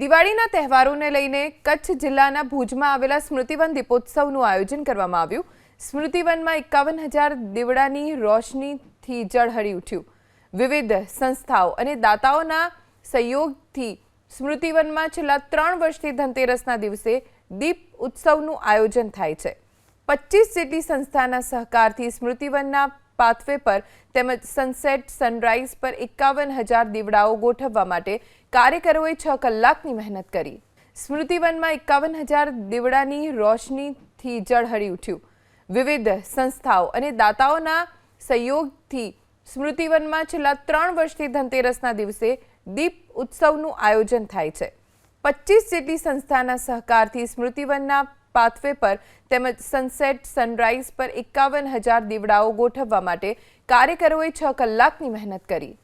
દિવાળીના તહેવારોને લઈને કચ્છ જિલ્લાના ભુજમાં આવેલા સ્મૃતિવન દીપોત્સવનું આયોજન કરવામાં આવ્યું. સ્મૃતિવનમાં એકાવન હજાર દીવડાની રોશનીથી જળહળી ઉઠ્યું. વિવિધ સંસ્થાઓ અને દાતાઓના સહયોગથી સ્મૃતિવનમાં છેલ્લા ત્રણ વર્ષથી ધનતેરસના દિવસે દીપ ઉત્સવનું આયોજન થાય છે. પચીસ જેટલી સંસ્થાના સહકારથી સ્મૃતિવનના પાથવે પર તેમજ સનસેટ સનરાઇઝ પર એકાવન હજાર દીવડાઓ ગોઠવવા માટે કાર્યકરોએ છ કલાકની મહેનત કરી. સ્મૃતિવનમાં એકાવન હજાર દીવડાની રોશનીથી ઝળહળી ઉઠ્યું. વિવિધ સંસ્થાઓ અને દાતાઓના સહયોગથી સ્મૃતિવનમાં છેલ્લા ત્રણ વર્ષથી ધનતેરસના દિવસે દીપ ઉત્સવનું આયોજન થાય છે. પચીસ જેટલી સંસ્થાના સહકારથી સ્મૃતિવનના પાથવે પર તેમજ સનસેટ સનરાઈઝ પર એકાવન હજાર દીવડાઓ ગોઠવવા માટે કાર્યકરોએ છ કલાકની મહેનત કરી.